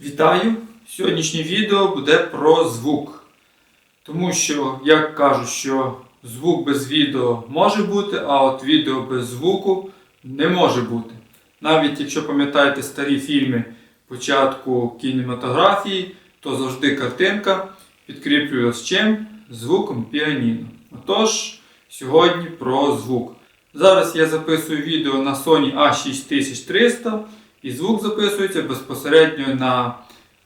Вітаю! Сьогоднішнє відео буде про звук. Тому що, як кажуть, що звук без відео може бути, а от відео без звуку не може бути. Навіть якщо пам'ятаєте старі фільми початку кінематографії, то завжди картинка підкріплювалася чим? Звуком піаніно. Отож, сьогодні про звук. Зараз я записую відео на Sony A6300 і звук записується безпосередньо на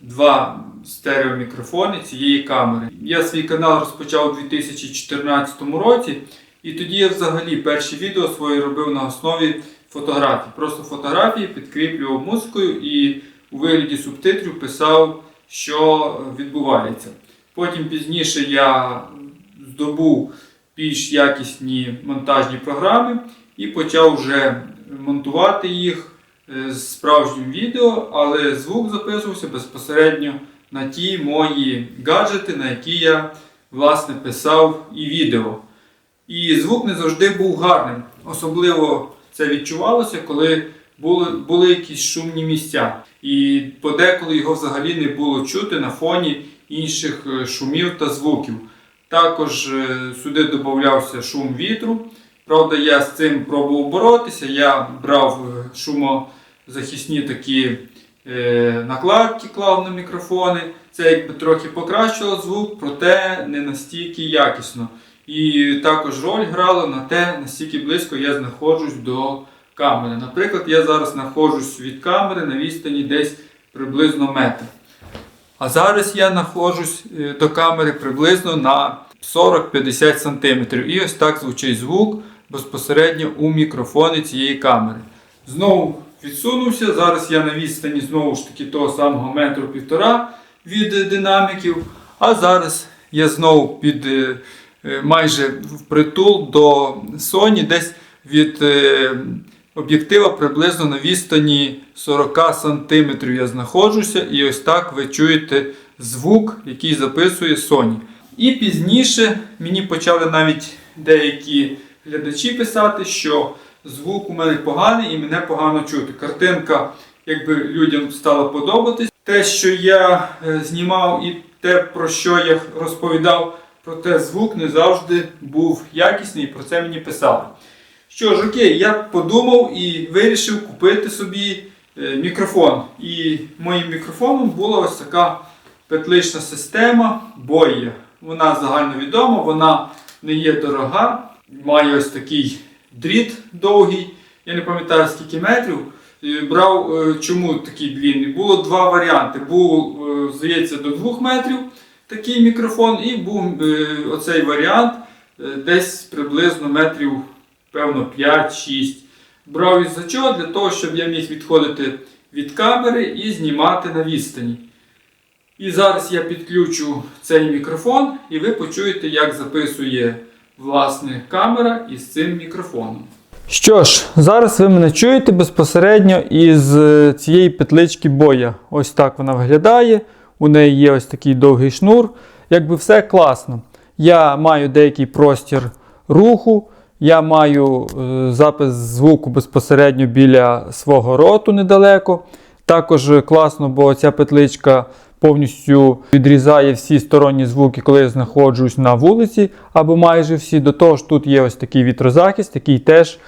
два стереомікрофони цієї камери. Я свій канал розпочав у 2014 році, і тоді я взагалі перші відео свої робив на основі фотографій. Просто фотографії підкріплював музикою і у вигляді субтитрів писав, що відбувається. Потім пізніше я здобув більш якісні монтажні програми і почав вже монтувати їх з справжнім відео, але звук записувався безпосередньо на ті мої гаджети, на які я власне писав і відео. І звук не завжди був гарним. Особливо це відчувалося, коли були, були якісь шумні місця. І подеколи його взагалі не було чути на фоні інших е, шумів та звуків. Також е, сюди додавався шум вітру. Правда, я з цим пробував боротися. Я брав е, шумозахисні такі е, накладки, клав на мікрофони. Це якби трохи покращило звук, проте не настільки якісно. І також роль грало на те, наскільки близько я знаходжусь до камери. Наприклад, я зараз знаходжусь від камери на відстані десь приблизно метр. А зараз я знаходжусь е, до камери приблизно на 40-50 см. І ось так звучить звук безпосередньо у мікрофони цієї камери. Знову відсунувся. Зараз я на відстані знову ж таки того самого метру півтора від е, динаміків. А зараз я знову під е, е, майже впритул до Sony, десь від об'єктива приблизно на відстані 40 см я знаходжуся, і ось так ви чуєте звук, який записує Sony. І пізніше мені почали навіть деякі глядачі писати, що звук у мене поганий і мене погано чути. Картинка, якби людям стала подобатись. Те, що я е, знімав, і те, про що я розповідав, проте звук не завжди був якісний, і про це мені писали. Що ж, окей, я подумав і вирішив купити собі е, мікрофон. І моїм мікрофоном була ось така петлична система Boya. Вона загальновідома, вона не є дорога, має ось такий дріт довгий. Я не пам'ятаю скільки метрів. Брав е, чому такий длінний? Було два варіанти. Був, е, здається, до 2 метрів такий мікрофон, і був е, оцей варіант десь приблизно метрів, певно, 5-6. Брав із-за чого? Для того, щоб я міг відходити від камери і знімати на відстані. І зараз я підключу цей мікрофон, і ви почуєте, як записує власне камера із цим мікрофоном. Що ж, зараз ви мене чуєте безпосередньо із е, цієї петлички боя. Ось так вона виглядає. У неї є ось такий довгий шнур. Якби все класно. Я маю деякий простір руху. Я маю е, запис звуку безпосередньо біля свого роту недалеко. Також класно, бо ця петличка повністю відрізає всі сторонні звуки, коли я знаходжусь на вулиці, або майже всі. До того ж, тут є ось такий вітрозахист, який теж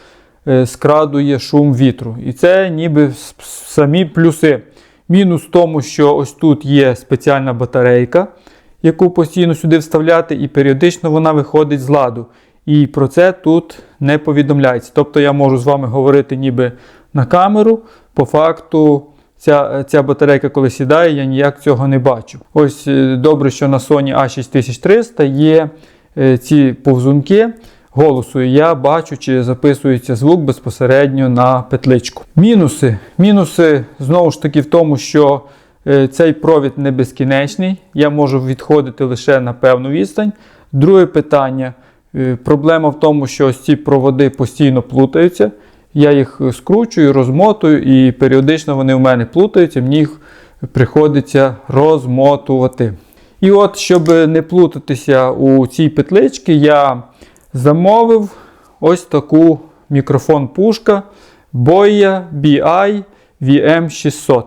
е, скрадує шум вітру. І це ніби самі плюси. Мінус в тому, що ось тут є спеціальна батарейка, яку постійно сюди вставляти, і періодично вона виходить з ладу. І про це тут не повідомляється. Тобто я можу з вами говорити ніби на камеру. По факту, ця, ця батарейка, коли сідає, я ніяк цього не бачу. Ось е, добре, що на Sony A6300 є е, ці повзунки голосу. Я бачу, чи записується звук безпосередньо на петличку. Мінуси. Мінуси знову ж таки в тому, що е, цей провід не безкінечний. Я можу відходити лише на певну відстань. Друге питання. Проблема в тому, що ось ці проводи постійно плутаються. Я їх скручую, розмотую, і періодично вони в мене плутаються, мені їх приходиться розмотувати. І от, щоб не плутатися у цій петличці, я замовив ось таку мікрофон-пушка Boya BI VM600.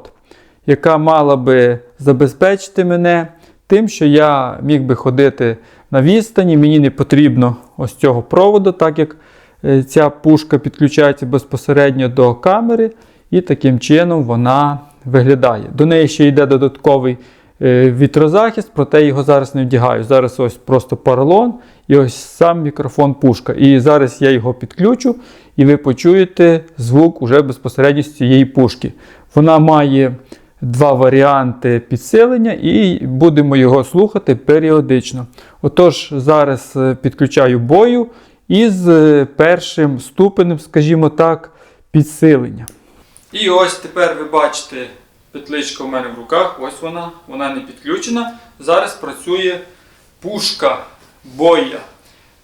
яка мала би забезпечити мене тим, що я міг би ходити на відстані. Мені не потрібно ось цього проводу, так як ця пушка підключається безпосередньо до камери, і таким чином вона виглядає. До неї ще йде додатковий е, вітрозахист, проте його зараз не вдягаю. Зараз ось просто поролон і ось сам мікрофон пушка. І зараз я його підключу, і ви почуєте звук уже безпосередньо з цієї пушки. Вона має два варіанти підсилення, і будемо його слухати періодично. Отож, зараз е, підключаю бою із е, першим ступенем, скажімо так, підсилення. І ось тепер ви бачите петличка у мене в руках, ось вона, вона не підключена. Зараз працює пушка боя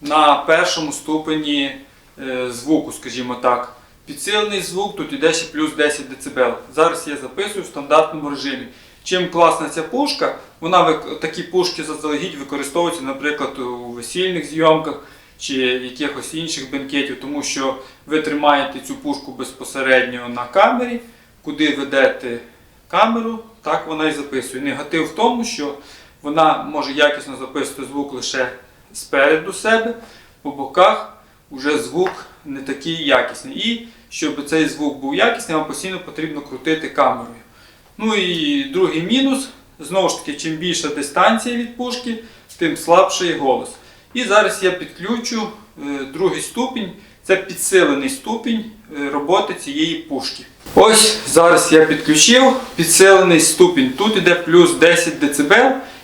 на першому ступені е, звуку, скажімо так. Підсилений звук тут іде ще плюс 10 дБ. Зараз я записую в стандартному режимі. Чим класна ця пушка, вона такі пушки заздалегідь використовуються, наприклад, у весільних зйомках чи якихось інших бенкетів, тому що ви тримаєте цю пушку безпосередньо на камері, куди ведете камеру, так вона і записує. Негатив в тому, що вона може якісно записувати звук лише спереду себе, по боках вже звук не такий якісний. І щоб цей звук був якісний, вам постійно потрібно крутити камерою. Ну і другий мінус, знову ж таки, чим більша дистанція від пушки, тим слабший голос. І зараз я підключу е, другий ступінь, це підсилений ступінь е, роботи цієї пушки. Ось зараз я підключив підсилений ступінь. Тут іде плюс 10 дБ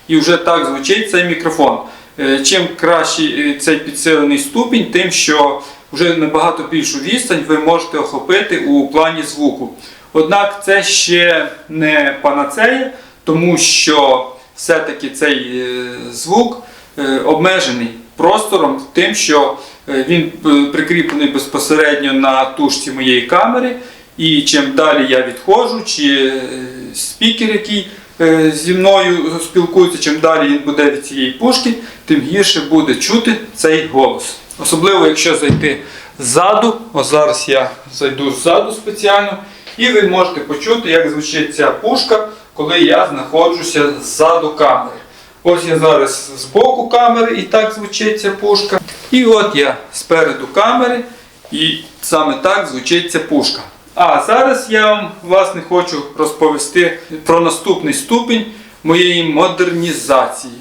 і вже так звучить цей мікрофон. Е, Чим кращий цей підсилений ступінь, тим що вже набагато більшу відстань ви можете охопити у плані звуку. Однак це ще не панацея, тому що все-таки цей звук обмежений простором тим, що е, він е, прикріплений безпосередньо на тушці моєї камери. І чим далі я відходжу, чи е, спікер, який е, зі мною спілкується, чим далі він буде від цієї пушки, тим гірше буде чути цей голос. Особливо, якщо зайти ззаду, ось зараз я зайду ззаду спеціально, і ви можете почути, як звучить ця пушка, коли я знаходжуся ззаду камери. Ось я зараз з боку камери і так звучить ця пушка. І от я спереду камери, і саме так звучить ця пушка. А зараз я вам власне хочу розповісти про наступний ступінь моєї модернізації.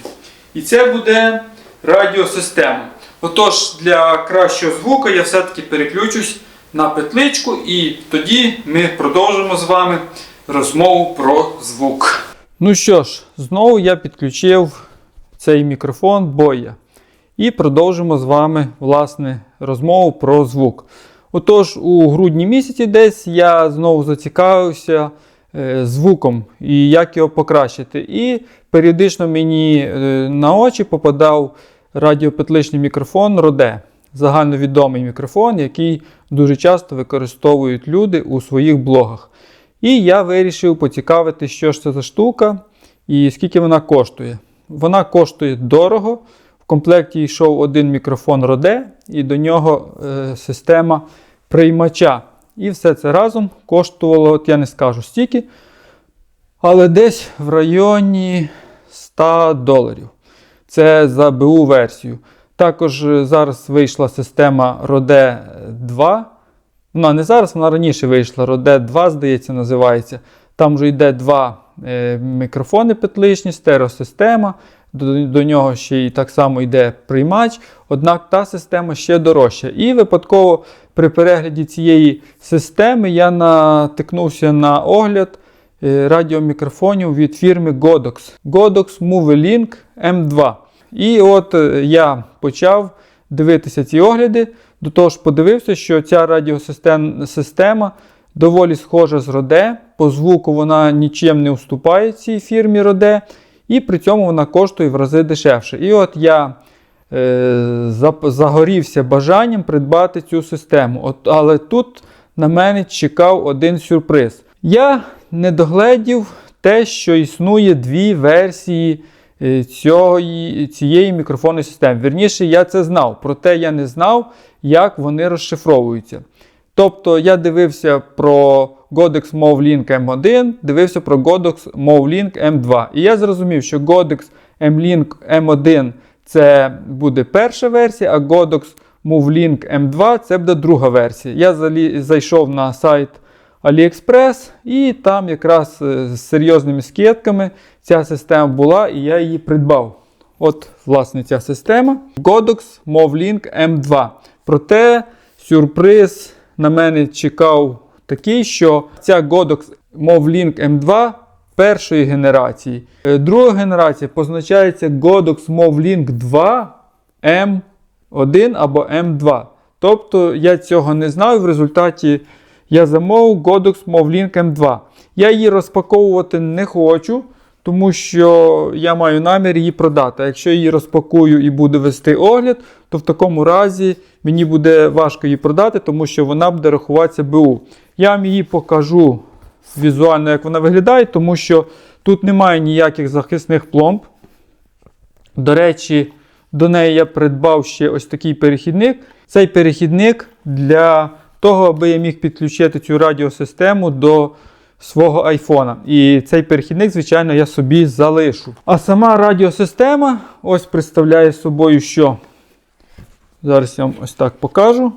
І це буде радіосистема. Отож, для кращого звуку я все-таки переключусь на петличку, і тоді ми продовжимо з вами розмову про звук. Ну що ж, знову я підключив цей мікрофон боя. І продовжимо з вами власне розмову про звук. Отож, у грудні місяці десь я знову зацікавився е, звуком і як його покращити. І періодично мені е, на очі попадав радіопетличний мікрофон Роде. Загальновідомий мікрофон, який дуже часто використовують люди у своїх блогах. І я вирішив поцікавити, що ж це за штука і скільки вона коштує. Вона коштує дорого. В комплекті йшов один мікрофон Роде, і до нього е, система приймача. І все це разом коштувало, от я не скажу стільки, але десь в районі 100 доларів. Це за БУ версію. Також е, зараз вийшла система Rode 2. Вона не зараз, вона раніше вийшла. Rode 2, здається, називається. Там вже йде два е, мікрофони петличні, стереосистема. До, до нього ще й так само йде приймач. Однак та система ще дорожча. І випадково при перегляді цієї системи я натикнувся на огляд е, радіомікрофонів від фірми Godox. Godox MoveLink M2. І от е, я почав дивитися ці огляди. До того ж, подивився, що ця радіосистема доволі схожа з Rode. По звуку вона нічим не уступає цій фірмі Rode. І при цьому вона коштує в рази дешевше. І от я е, загорівся бажанням придбати цю систему. От, але тут на мене чекав один сюрприз. Я не догледів те, що існує дві версії цієї, цієї мікрофонної системи. Вірніше, я це знав, проте я не знав, як вони розшифровуються. Тобто я дивився про Godex MovLink M1, дивився про Godex MovLink M2. І я зрозумів, що Godex MLink M1 це буде перша версія, а Godex MovLink M2 це буде друга версія. Я зайшов на сайт AliExpress і там якраз е, з серйозними скидками ця система була, і я її придбав. От, власне, ця система. Godox MovLink M2. Проте сюрприз на мене чекав такий, що ця Godox MovLink M2 першої генерації. Е, Друга генерація позначається Godox MovLink 2 M1 або M2. Тобто я цього не знав, в результаті я замовив Godox MovLink M2. Я її розпаковувати не хочу, тому що я маю намір її продати. А якщо її розпакую і буду вести огляд, то в такому разі мені буде важко її продати, тому що вона буде рахуватися БУ. Я вам її покажу візуально, як вона виглядає, тому що тут немає ніяких захисних пломб. До речі, до неї я придбав ще ось такий перехідник. Цей перехідник для того, аби я міг підключити цю радіосистему до свого айфона. І цей перехідник, звичайно, я собі залишу. А сама радіосистема ось представляє собою що. Зараз я вам ось так покажу.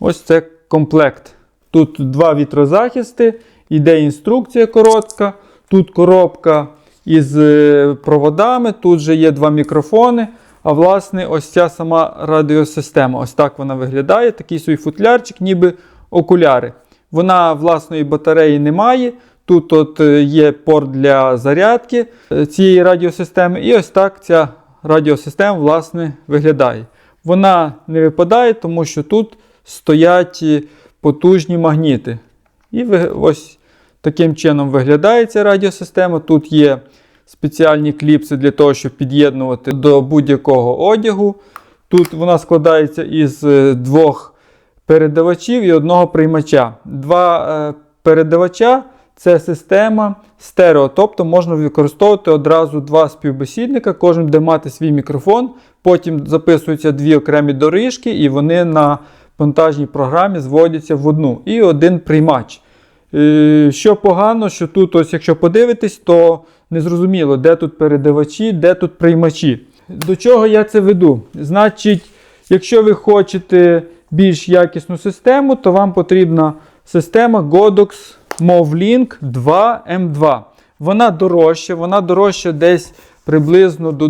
Ось це комплект. Тут два вітрозахисти, іде інструкція коротка. Тут коробка із е, проводами, тут же є два мікрофони. А власне, ось ця сама радіосистема. Ось так вона виглядає. Такий свій футлярчик, ніби окуляри. Вона власної батареї не має. Тут от е, є порт для зарядки е, цієї радіосистеми. І ось так ця радіосистема власне виглядає. Вона не випадає, тому що тут стоять е, потужні магніти. І ось таким чином виглядає ця радіосистема. Тут є спеціальні кліпси для того, щоб під'єднувати до будь-якого одягу. Тут вона складається із е, двох передавачів і одного приймача. Два е, передавача це система стерео, тобто можна використовувати одразу два співбесідника, кожен буде мати свій мікрофон. Потім записуються дві окремі доріжки, і вони на монтажній програмі зводяться в одну. І один приймач. Е, Що погано, що тут, ось, якщо подивитись, то незрозуміло, де тут передавачі, де тут приймачі. До чого я це веду? Значить, якщо ви хочете більш якісну систему, то вам потрібна система Godox MovLink 2 M2. Вона дорожча, вона дорожча десь приблизно до,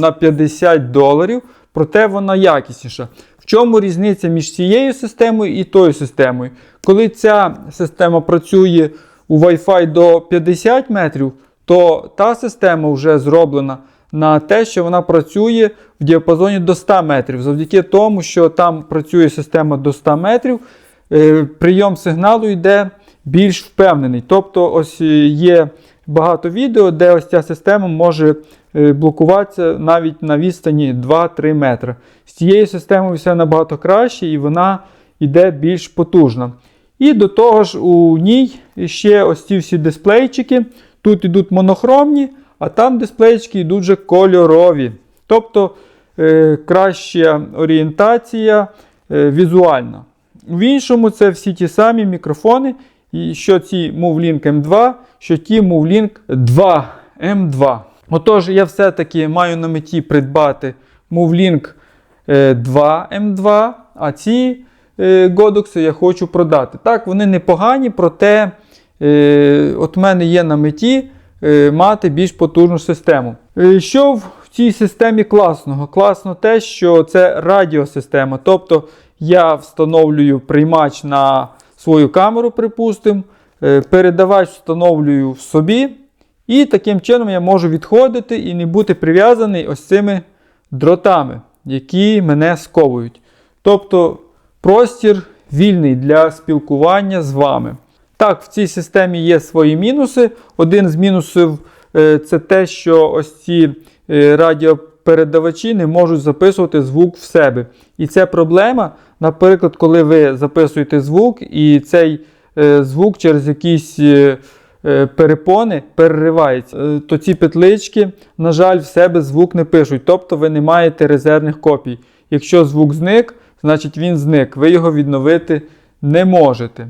на 50 доларів, проте вона якісніша. В чому різниця між цією системою і тою системою? Коли ця система працює у Wi-Fi до 50 метрів, то та система вже зроблена на те, що вона працює в діапазоні до 100 метрів. Завдяки тому, що там працює система до 100 метрів, е, прийом сигналу йде більш впевнений. Тобто, ось е, є багато відео, де ось ця система може е, блокуватися навіть на відстані 2-3 метри. З цією системою все набагато краще і вона йде більш потужна. І до того ж, у ній ще ось ці всі дисплейчики. Тут йдуть монохромні, а там дисплейчики йдуть вже кольорові. Тобто е, краща орієнтація е, візуальна. В іншому це всі ті самі мікрофони, і що ці MoveLink M2, що ті MoveLink 2 M2. Отож, я все-таки маю на меті придбати MoveLink е, 2 M2, а ці е, Godox я хочу продати. Так, вони непогані, проте е, от в мене є на меті е, мати більш потужну систему. Е, Що в цій системі класного? Класно те, що це радіосистема. Тобто я встановлюю приймач на свою камеру, припустимо, е, передавач встановлюю в собі. І таким чином я можу відходити і не бути прив'язаний ось цими дротами, які мене сковують. Тобто простір вільний для спілкування з вами. Так, в цій системі є свої мінуси. Один з мінусів е, це те, що ось ці е, радіопередавачі не можуть записувати звук в себе. І це проблема, наприклад, коли ви записуєте звук, і цей е, звук через якісь перепони переривається, то ці петлички, на жаль, в себе звук не пишуть, тобто ви не маєте резервних копій. Якщо звук зник, значить він зник, ви його відновити не можете.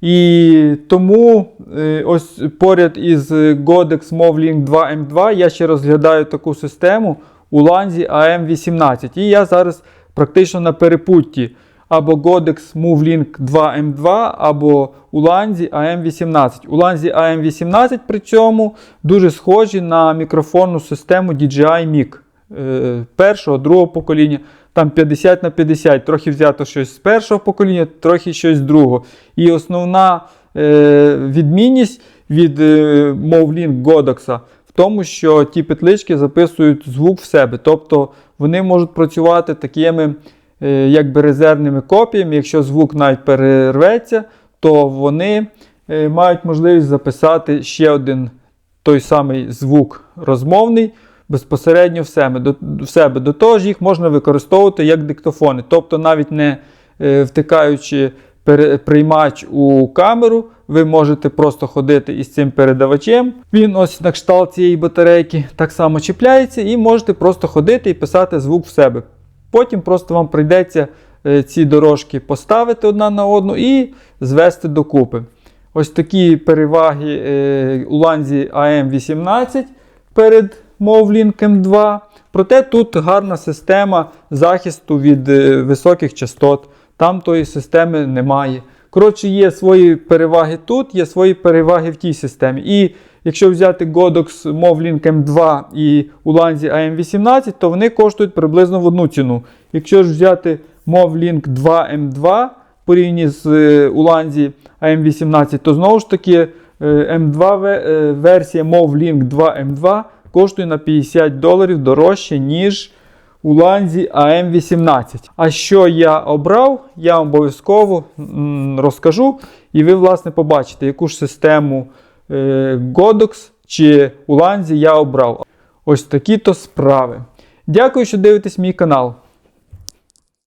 І тому е, ось поряд із Godex MovLink 2M2 я ще розглядаю таку систему у ланзі AM18. І я зараз практично на перепутті або Godex MovLink 2M2, або у ланзі AM18. У ланзі AM18 при цьому дуже схожі на мікрофонну систему DJI Mic е, першого, другого покоління. Там 50 на 50, трохи взято щось з першого покоління, трохи щось з другого. І основна е, відмінність від е, MovLink Godox в тому, що ті петлички записують звук в себе. Тобто вони можуть працювати такими е, якби резервними копіями. Якщо звук навіть перерветься, то вони е, мають можливість записати ще один той самий звук розмовний безпосередньо в себе. До, в себе. До того ж, їх можна використовувати як диктофони, тобто навіть не е, втикаючи приймач у камеру, ви можете просто ходити із цим передавачем. Він ось на кшталт цієї батарейки так само чіпляється, і можете просто ходити і писати звук в себе. Потім просто вам прийдеться е, ці дорожки поставити одна на одну і звести докупи. Ось такі переваги е, у ланзі AM18 перед MovLink M2. Проте тут гарна система захисту від е, високих частот. Там тої системи немає. Коротше, є свої переваги тут, є свої переваги в тій системі. І якщо взяти Godox MovLink M2 і у ланзі AM18, то вони коштують приблизно в одну ціну. Якщо ж взяти MovLink 2 M2 порівняно з е, Уланзі AM18, то знову ж таки M2 ве- е, версія MovLink 2 M2 коштує на 50 доларів дорожче, ніж у ланзі АМ18. А що я обрав, я вам обов'язково розкажу, і ви, власне, побачите, яку ж систему е, Godox чи у ланзі я обрав. Ось такі то справи. Дякую, що дивитесь мій канал.